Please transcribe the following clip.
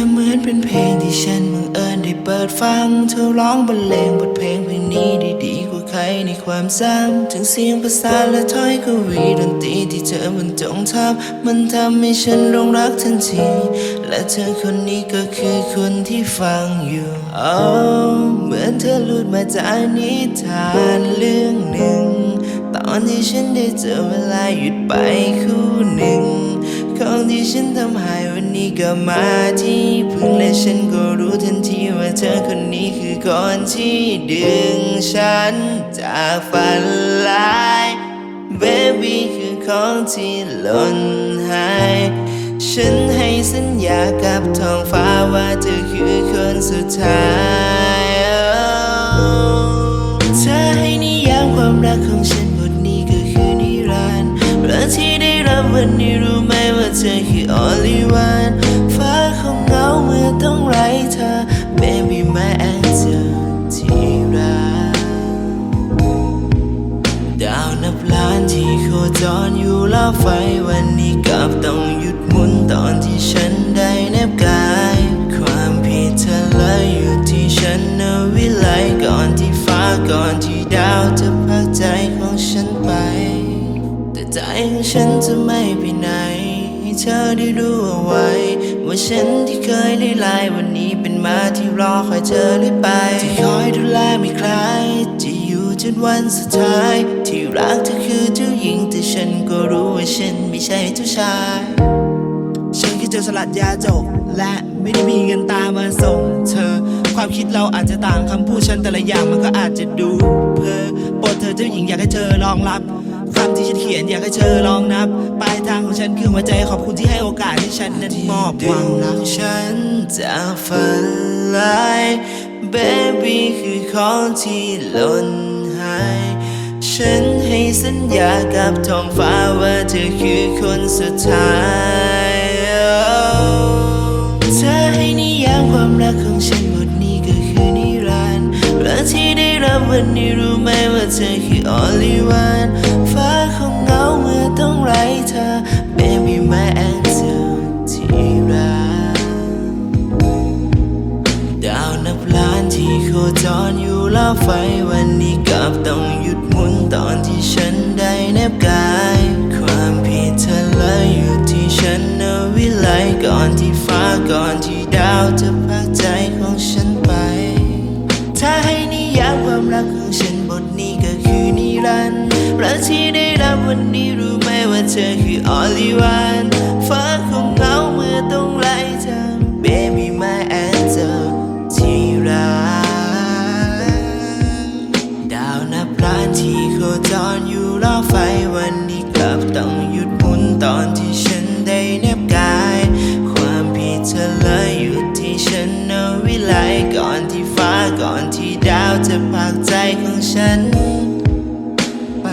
ค่เหมือนเป็นเพลงที่ฉันบังเอิญได้เปิดฟัง เธอร้องบรรเลงบทเพลงเพลงนี้ได้ดีกว่าใครในความซ้ำถึงเสียงภาษาและถ้อยกวีดนตรีที่เธอมันจงทำมันทำให้ฉันหลงรักทันที และเธอคนนี้ก็คือคนที่ฟังอยู่โอ้เหมือนเธอหลุดมาจากนิทานเรื่องหนึ่ง ตอนที่ฉันได้เจอเวลาหยุดไปคู่หนึ่ง ของที่ฉันทำให้วันนี้ก็มาที่พึ่งและฉันก็รู้ทันทีว่าเธอคนนี้คือคนที่ดึงฉันจากฝันร้าย Baby คือของที่หล่นหาย ฉันให้สัญญากับท้องฟ้าว่าเธอคือคนสุดท้าย เธอให้นิยามความรักของฉันบทนี้ก็คือนิรันดร์รักที่ได้รับวันนี้รู้ ธอคือ only one ฟ้าคงเหงาเมื่อต้องไร้เธอ Baby my answer ที่รักดาวนับล้านที่โคจรอยู่ล่าไฟวันนี้กลับต้องหยุดหมุนตอนที่ฉันได้แนบกาย ความผิดเธอเลยอยู่ที่ฉันนะวิไลก่อนที่ฟ้าก่อนที่ดาวจะพักใจของฉันไป แต่ใจของฉันจะไม่ไปไหน เธอได้รู้เอาไว้ ว่าฉันที่เคยได้ลายวันนี้เป็นมาที่รอคอยเธอได้ไป ที่คอยดูแลไม่คลายจะอยู่จนวันสุดท้าย ที่รักเธอคือเจ้าหญิงแต่ฉันก็รู้ว่าฉันไม่ใช่เจ้าชายฉันแค่เจอสลัดยาจก และไม่ได้มีเงินตามมาส่งเธอ ความคิดเราอาจจะต่างคำพูดฉันแต่ละอย่างมันก็อาจจะดู เพ้อโปรดเธอเจ้าหญิงอยากให้เธอลองรับ คำที่ฉันเขียนอยากให้เธอลองนับ ปลายทางของฉันคือหัวใจขอบคุณที่ให้โอกาสให้ฉันนั้นมอบความรักฉันจากฝันลาย Baby คือของที่หล่นหาย ฉันให้สัญญากับท้องฟ้าว่าเธอคือคนสุดท้ายเธอให้นิยามความรักของฉันบทนี้ก็คือนิรันดร์รักที่ได้รับวันนี้รู้ไหมว่าเธอคือ only one ที่โคจรอยู่ล่าไฟวันนี้กลับต้องหยุดหมุนตอนที่ฉันได้แนบกาย ความผิดเธอเลยอยู่ที่ฉันนะวิไลก่อนที่ฟ้าก่อนที่ดาวจะพักใจของฉันไป ถ้าให้นิยามความรักของฉันบทนี้ก็คือนิรันดร์รักที่ได้รับวันนี้รู้ไหมว่าเธอคือ only one ฟ้าคงเหงา ใจของฉันไป